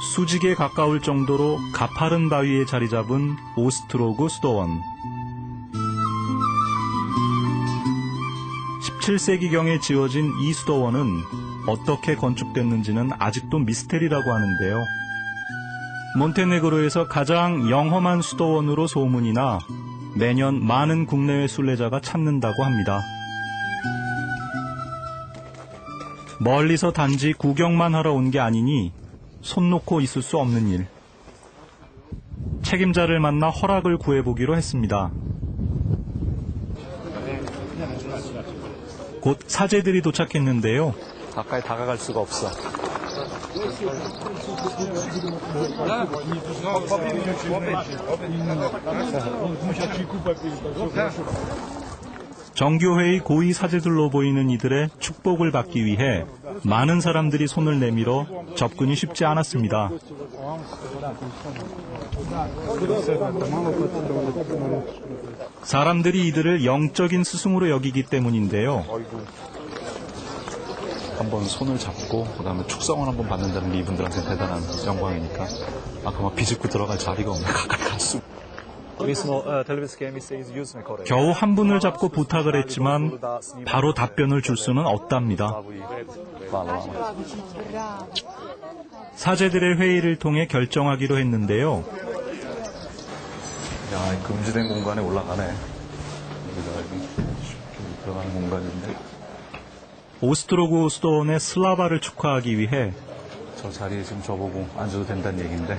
수직에 가까울 정도로 가파른 바위에 자리 잡은 오스트로그 수도원. 17세기경에 지어진 이 수도원은 어떻게 건축됐는지는 아직도 미스테리라고 하는데요. 몬테네그로에서 가장 영험한 수도원으로 소문이 나 매년 많은 국내외 순례자가 찾는다고 합니다. 멀리서 단지 구경만 하러 온 게 아니니 손 놓고 있을 수 없는 일. 책임자를 만나 허락을 구해보기로 했습니다. 곧 사제들이 도착했는데요. 가까이 다가갈 수가 없어. 정교회의 고위 사제들로 보이는 이들의 축복을 받기 위해 많은 사람들이 손을 내밀어 접근이 쉽지 않았습니다. 사람들이 이들을 영적인 스승으로 여기기 때문인데요. 한번 손을 잡고 그다음에 축성을 한번 받는다는 게 이분들한테 대단한 영광이니까 아까 막 비집고 들어갈 자리가 없네 가까이 갈 수. 겨우 한 분을 잡고 부탁을 했지만 바로 답변을 줄 수는 없답니다. 사제들의 회의를 통해 결정하기로 했는데요. 야, 이 금지된 공간에 올라가네. 여기가 들어가는 공간인데 오스트로그 수도원의 슬라바를 축하하기 위해 저 자리에 지금 저보고 앉아도 된다는 얘기인데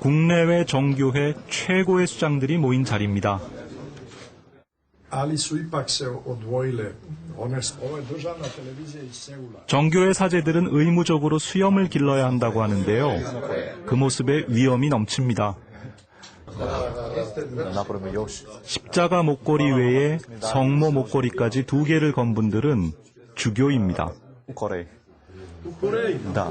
국내외 정교회 최고의 수장들이 모인 자리입니다. 정교회 사제들은 의무적으로 수염을 길러야 한다고 하는데요. 그 모습에 위험이 넘칩니다. 십자가 목걸이 외에 성모 목걸이까지 두 개를 건 분들은 주교입니다. 다